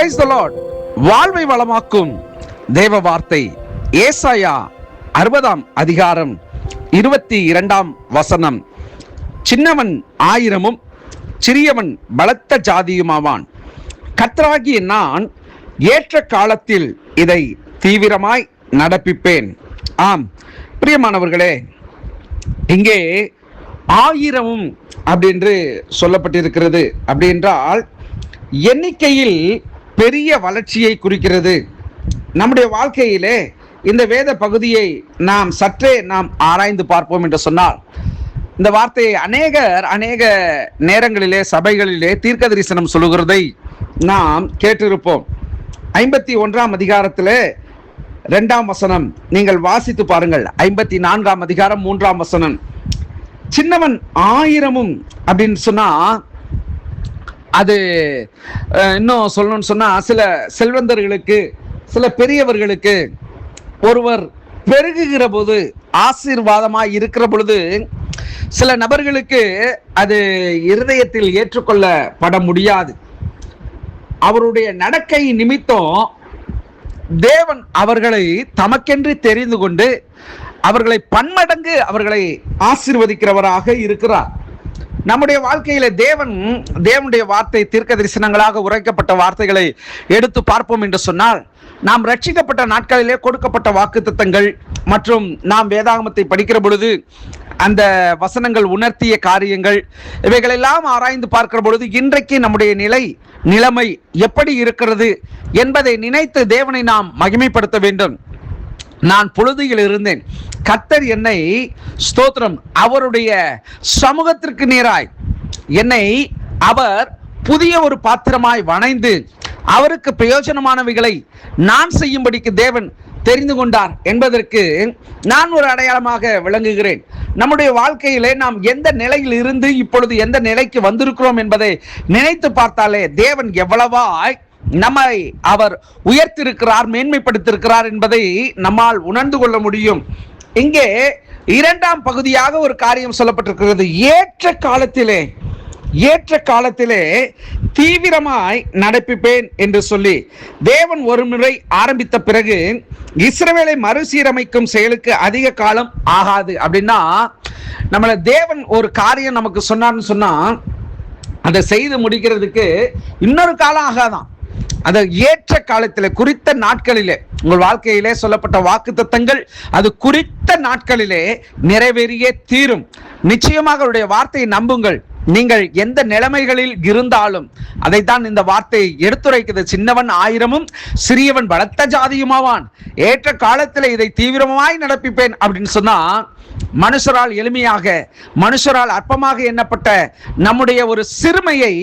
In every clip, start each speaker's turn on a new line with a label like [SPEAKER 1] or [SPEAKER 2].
[SPEAKER 1] Praise the Lord வாழ்வை வளமாக்கும் தேவ வார்த்தை ஏசாயா அறுபதாம் அதிகாரம் இருபத்தி இரண்டாம் வசனம். சின்னவன் ஆயிரமும் சிறியவன் பலத்த ஜாதியுமாவான். கர்த்தராகிய நான் ஏற்ற காலத்தில் இதை தீவிரமாய் நடப்பிப்பேன். ஆம். பிரியமானவர்களே இங்கே ஆயிரமும் அப்படின்று சொல்லப்பட்டிருக்கிறது அப்படி என்றால் எண்ணிக்கையில் பெரிய வளர்ச்சியை குறிக்கிறது. நம்முடைய வாழ்க்கையிலே இந்த வேத பகுதியை நாம் சற்றே நாம் ஆராய்ந்து பார்ப்போம் என்று சொன்னால் இந்த வார்த்தையை அநேகர் அநேக நேரங்களிலே சபைகளிலே தீர்க்க தரிசனம் சொல்லுகிறதை நாம் கேட்டிருப்போம். ஐம்பத்தி ஒன்றாம் அதிகாரத்திலே ரெண்டாம் வசனம் நீங்கள் வாசித்து பாருங்கள். ஐம்பத்தி நான்காம் அதிகாரம் மூன்றாம் வசனம். சின்னவன் ஆயிரமும் அப்படின்னு சொன்னா அது இன்னும் சொல்லணும்னு சொன்னால் சில செல்வந்தர்களுக்கு சில பெரியவர்களுக்கு ஒருவர் பெருகுகிற போது ஆசீர்வாதமாக இருக்கிற பொழுது சில நபர்களுக்கு அது இருதயத்தில் ஏற்றுக்கொள்ளப்பட முடியாது. அவருடைய நடக்கை நிமித்தம் தேவன் அவர்களை தமக்கென்று தெரிந்து கொண்டு அவர்களை பன்மடங்கு அவர்களை ஆசிர்வதிக்கிறவராக இருக்கிறார். நம்முடைய வாழ்க்கையில தேவன் தேவனுடைய வார்த்தை தீர்க்க தரிசனங்களாக உரைக்கப்பட்ட வார்த்தைகளை எடுத்து பார்ப்போம் என்று சொன்னால் நாம் ரட்சிக்கப்பட்ட நாட்களிலே கொடுக்கப்பட்ட வாக்குத்தத்தங்கள் மற்றும் நாம் வேதாகமத்தை படிக்கிற பொழுது அந்த வசனங்கள் உணர்த்திய காரியங்கள் இவைகளெல்லாம் ஆராய்ந்து பார்க்கிற பொழுது இன்றைக்கு நம்முடைய நிலை நிலைமை எப்படி இருக்கிறது என்பதை நினைத்து தேவனை நாம் மகிமைப்படுத்த வேண்டும். நான் பொழுதியில் இருந்தேன். கத்தர் என்னை ஸ்தோத்திரம். அவருடைய சமூகத்திற்கு நேராய் என்னை அவர் புதிய ஒரு பாத்திரமாய் வணைந்து அவருக்கு பிரயோஜனமானவைகளை நான் செய்யும்படிக்கு தேவன் தெரிந்து கொண்டார் என்பதற்கு நான் ஒரு அடையாளமாக விளங்குகிறேன். நம்முடைய வாழ்க்கையிலே நாம் எந்த நிலையில் இருந்து இப்பொழுது எந்த நிலைக்கு வந்திருக்கிறோம் என்பதை நினைத்து பார்த்தாலே தேவன் எவ்வளவாய் நம்மை அவர் உயர்த்திருக்கிறார் மேன்மைப்படுத்திருக்கிறார் என்பதை நம்மால் உணர்ந்து கொள்ள முடியும். இங்கே இரண்டாம் பகுதியாக ஒரு காரியம் சொல்லப்பட்டிருக்கிறது. ஏற்ற காலத்திலே ஏற்ற காலத்திலே தீவிரமாய் நடப்பிப்பேன் என்று சொல்லி தேவன் ஒரு முறை ஆரம்பித்த பிறகு இஸ்ரவேலை மறுசீரமைக்கும் செயலுக்கு அதிக காலம் ஆகாது. அப்படின்னா நம்மள தேவன் ஒரு காரியம் நமக்கு சொன்னார்னு சொன்னா அதை செய்து முடிக்கிறதுக்கு இன்னொரு காலம் ஆகாதான். அது ஏற்ற காலத்தில் குறித்த நாட்களிலே உங்கள் வாழ்க்கையிலே சொல்லப்பட்ட வாக்கு தத்தங்கள் அது குறித்த நாட்களிலே நிறைவேறியே தீரும். நிச்சயமாக அவருடைய வார்த்தையை நம்புங்கள். நீங்கள் எந்த நிலைமைகளில் இருந்தாலும் அதைத்தான் இந்த வார்த்தை எடுத்துரைக்குது சின்னவன் ஆயிரமும் சிறியவன் பலத்த ஜாதியுமாவான். ஏற்ற காலத்தில் இதை தீவிரமாய் நடப்பிப்பேன் அப்படின்னு சொன்னா மனுஷரால் எளிமையாக மனுஷரால் அற்பமாக எண்ணப்பட்ட நம்முடைய ஒரு சிறுமையை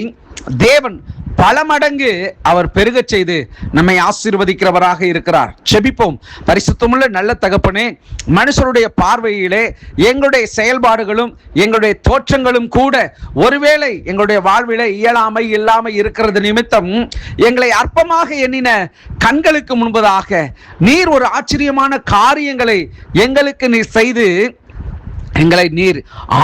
[SPEAKER 1] தேவன் பல மடங்கு அவர் பெருகச் செய்து நம்மை ஆசீர்வதிக்கிறவராக இருக்கிறார். செபிப்போம். பரிசுத்தமுள்ள நல்ல தகப்பனே மனுஷருடைய பார்வையிலே எங்களுடைய செயல்பாடுகளும் எங்களுடைய தோற்றங்களும் கூட ஒருவேளை எங்களுடைய வாழ்விலே இயலாமை இல்லாமல் இருக்கிறது நிமித்தம் எங்களை அற்பமாக எண்ணின கண்களுக்கு முன்பதாக நீர் ஒரு ஆச்சரியமான காரியங்களை எங்களுக்கு நீர் செய்து எங்களை நீர்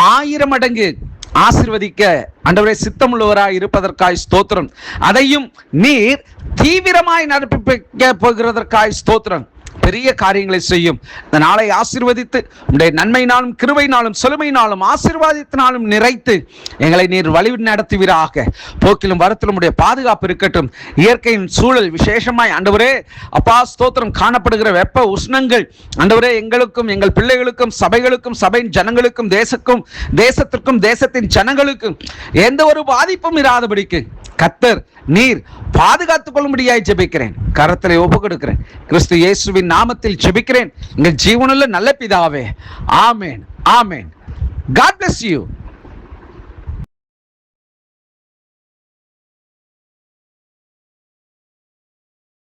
[SPEAKER 1] ஆயிரம் மடங்கு ஆசிர்வதிக்க அண்டவரே சித்தமுள்ளவராய் இருப்பதற்காய் ஸ்தோத்திரம். அதையும் நீர் தீவிரமாய் நடப்பிக்க போகிறதற்காய் ஸ்தோத்திரம். பெரிய காரியங்களை செய்யும். இந்த நாளை ஆசீர்வதித்து உடைய நன்மையினாலும் கிருவையினாலும் செழுமையினாலும் ஆசீர்வாதத்தினாலும் நிறைத்து எங்களை நீர் வழி நடத்துவீராக. போக்கிலும் வரத்திலும் உடைய பாதுகாப்பு இருக்கட்டும். இயற்கையின் சூழல் விசேஷமாய் ஆண்டவரே அப்பா ஸ்தோத்திரம் காணப்படுகிற வெப்ப உஷ்ணங்கள். ஆண்டவரே எங்களுக்கும் எங்கள் பிள்ளைகளுக்கும் சபைகளுக்கும் சபையின் ஜனங்களுக்கும் தேசக்கும் தேசத்திற்கும் தேசத்தின் ஜனங்களுக்கும் எந்த ஒரு பாதிப்பும் இராதபடிக்கு கத்தர் நீர் பாதுகாத்துக் கொள்ளும்படியாய் ஜெபிக்கிறேன். கரத்தில் ஒப்பு கொடுக்கிறேன். கிறிஸ்து இயேசுவின் நாமத்தில் ஜெபிக்கிறேன். எங்கள் ஜீவனுள்ள நல்ல பிதாவே. ஆமேன் ஆமேன். God bless you